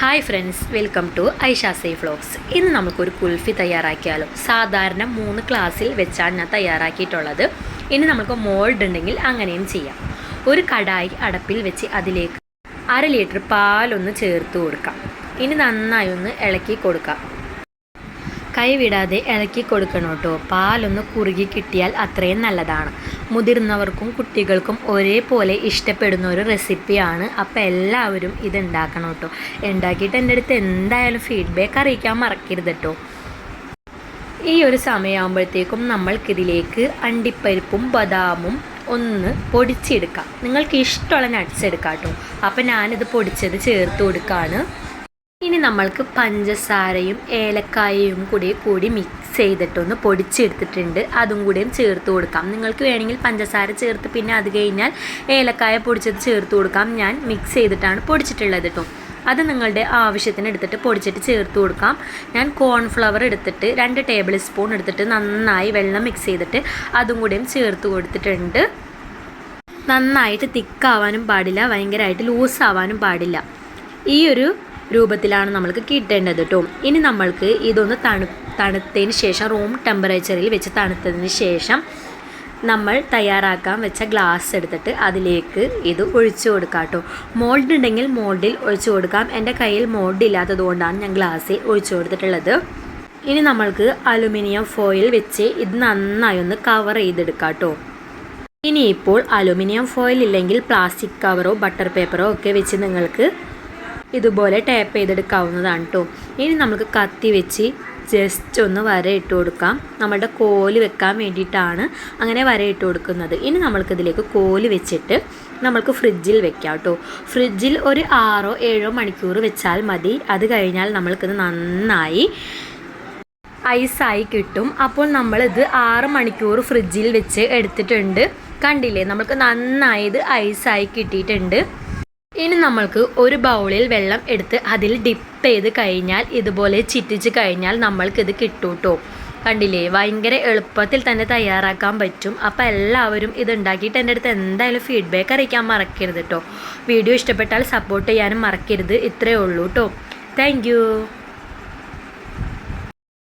Hi friends welcome to Aisha say vlogs ഇന്ന് നമുക്കൊരു കുൽഫി തയ്യാറാക്കിയാലോ. സാധാരണ മൂന്ന് ക്ലാസ്സിൽ വെച്ചാണ് ഞാൻ തയ്യാറാക്കിയിട്ടുള്ളത്. ഇനി നമുക്ക് മോൾഡ് ഉണ്ടെങ്കിൽ അങ്ങനെയും ചെയ്യാം. ഒരു കടായി അടപ്പിൽ വെച്ച് അതിലേക്ക് അര ലിറ്റർ പാലൊന്ന് ചേർത്ത് കൊടുക്കാം. ഇനി നന്നായി ഒന്ന് ഇളക്കി കൊടുക്കാം. കൈവിടാതെ ഇളക്കി കൊടുക്കണം കേട്ടോ പാലൊന്ന് കുറുകി കിട്ടിയാൽ അത്രയും നല്ലതാണ്. മുതിർന്നവർക്കും കുട്ടികൾക്കും ഒരേപോലെ ഇഷ്ടപ്പെടുന്ന ഒരു റെസിപ്പിയാണ്. അപ്പോൾ എല്ലാവരും ഇത് ഉണ്ടാക്കണം കേട്ടോ ഉണ്ടാക്കിയിട്ട് എന്റെ അടുത്ത് എന്തായാലും ഫീഡ്ബാക്ക് അറിയിക്കാൻ മറക്കരുത് കേട്ടോ ഈ ഒരു സമയമാകുമ്പോഴത്തേക്കും നമ്മൾക്കിതിലേക്ക് അണ്ടിപ്പരിപ്പും ബദാമും ഒന്ന് പൊടിച്ചെടുക്കാം. നിങ്ങൾക്ക് ഇഷ്ടമുള്ള നട്ട്സ് എടുക്കാം കേട്ടോ അപ്പോൾ ഞാനിത് പൊടിച്ചത് ചേർത്ത് കൊടുക്കുകയാണ് ഇനി നമ്മൾക്ക് പഞ്ചസാരയും ഏലക്കായയും കൂടി കൂടി മിക്സ് ചെയ്തിട്ടൊന്ന് പൊടിച്ചെടുത്തിട്ടുണ്ട്. അതും കൂടിയും ചേർത്ത് കൊടുക്കാം. നിങ്ങൾക്ക് വേണമെങ്കിൽ പഞ്ചസാര ചേർത്ത് പിന്നെ അത് കഴിഞ്ഞാൽ ഏലക്കായ പൊടിച്ചത് ചേർത്ത് കൊടുക്കാം. ഞാൻ മിക്സ് ചെയ്തിട്ടാണ് പൊടിച്ചിട്ടുള്ളത് കേട്ടോ അത് നിങ്ങളുടെ ആവശ്യത്തിന് എടുത്തിട്ട് പൊടിച്ചിട്ട് ചേർത്ത് കൊടുക്കാം. ഞാൻ കോൺഫ്ലവർ എടുത്തിട്ട് രണ്ട് ടേബിൾ സ്പൂൺ എടുത്തിട്ട് നന്നായി വെള്ളം മിക്സ് ചെയ്തിട്ട് അതും കൂടിയും ചേർത്ത് കൊടുത്തിട്ടുണ്ട്. നന്നായിട്ട് തിക്കാവാനും പാടില്ല. ഭയങ്കരമായിട്ട് ലൂസാവാനും പാടില്ല. ഈ ഒരു രൂപത്തിലാണ് നമ്മൾക്ക് കിട്ടേണ്ടത് കേട്ടോ ഇനി നമ്മൾക്ക് ഇതൊന്ന് തണു തണുത്തതിന് ശേഷം റൂം ടെമ്പറേച്ചറിൽ വെച്ച് തണുത്തതിന് ശേഷം നമ്മൾ തയ്യാറാക്കാൻ വെച്ച ഗ്ലാസ് എടുത്തിട്ട് അതിലേക്ക് ഇത് ഒഴിച്ചു കൊടുക്കാം കേട്ടോ മോൾഡ് ഉണ്ടെങ്കിൽ മോൾഡിൽ ഒഴിച്ചു കൊടുക്കാം. എന്റെ കയ്യിൽ മോൾഡ് ഇല്ലാത്തത് കൊണ്ടാണ് ഞാൻ ഗ്ലാസ്സിൽ ഒഴിച്ചു കൊടുത്തിട്ടുള്ളത്. ഇനി നമ്മൾക്ക് അലുമിനിയം ഫോയിൽ വെച്ച് ഇത് നന്നായി ഒന്ന് കവർ ചെയ്തെടുക്കാം കേട്ടോ ഇനിയിപ്പോൾ അലുമിനിയം ഫോയിൽ ഇല്ലെങ്കിൽ പ്ലാസ്റ്റിക് കവറോ ബട്ടർ പേപ്പറോ ഒക്കെ വെച്ച് നിങ്ങൾക്ക് ഇതുപോലെ ടാപ്പ് ചെയ്തെടുക്കാവുന്നതാണ് കേട്ടോ ഇനി നമുക്ക് കത്തി വെച്ച് ജസ്റ്റ് ഒന്ന് വര ഇട്ട് കൊടുക്കാം. നമ്മുടെ കോൽ വെക്കാൻ വേണ്ടിയിട്ടാണ് അങ്ങനെ വര ഇട്ട് കൊടുക്കുന്നത്. ഇനി നമ്മൾക്കിതിലേക്ക് കോൽ വെച്ചിട്ട് നമ്മൾക്ക് ഫ്രിഡ്ജിൽ വെക്കാം കേട്ടോ ഫ്രിഡ്ജിൽ ഒരു ആറോ ഏഴോ മണിക്കൂർ വെച്ചാൽ മതി. അത് കഴിഞ്ഞാൽ നമ്മൾക്കിത് നന്നായി ഐസായി കിട്ടും. അപ്പോൾ നമ്മളിത് ആറ് മണിക്കൂർ ഫ്രിഡ്ജിൽ വെച്ച് എടുത്തിട്ടുണ്ട്. കണ്ടില്ലേ? നമുക്ക് നന്നായി ഇത് ഐസായി കിട്ടിയിട്ടുണ്ട്. ഇനി നമ്മൾക്ക് ഒരു ബൗളിൽ വെള്ളം എടുത്ത് അതിൽ ഡിപ്പ് ചെയ്ത് കഴിഞ്ഞാൽ ഇതുപോലെ ചിറ്റിച്ച് കഴിഞ്ഞാൽ നമ്മൾക്കിത് കിട്ടൂട്ടോ. കേട്ടോ കണ്ടില്ലേ? ഭയങ്കര എളുപ്പത്തിൽ തന്നെ തയ്യാറാക്കാൻ പറ്റും. അപ്പോൾ എല്ലാവരും ഇത് ഉണ്ടാക്കിയിട്ട് എന്റെ അടുത്ത് എന്തായാലും ഫീഡ്ബാക്ക് അറിയിക്കാൻ മറക്കരുത് കേട്ടോ വീഡിയോ ഇഷ്ടപ്പെട്ടാൽ സപ്പോർട്ട് ചെയ്യാനും മറക്കരുത്. ഇത്രയേ ഉള്ളൂ കേട്ടോ താങ്ക്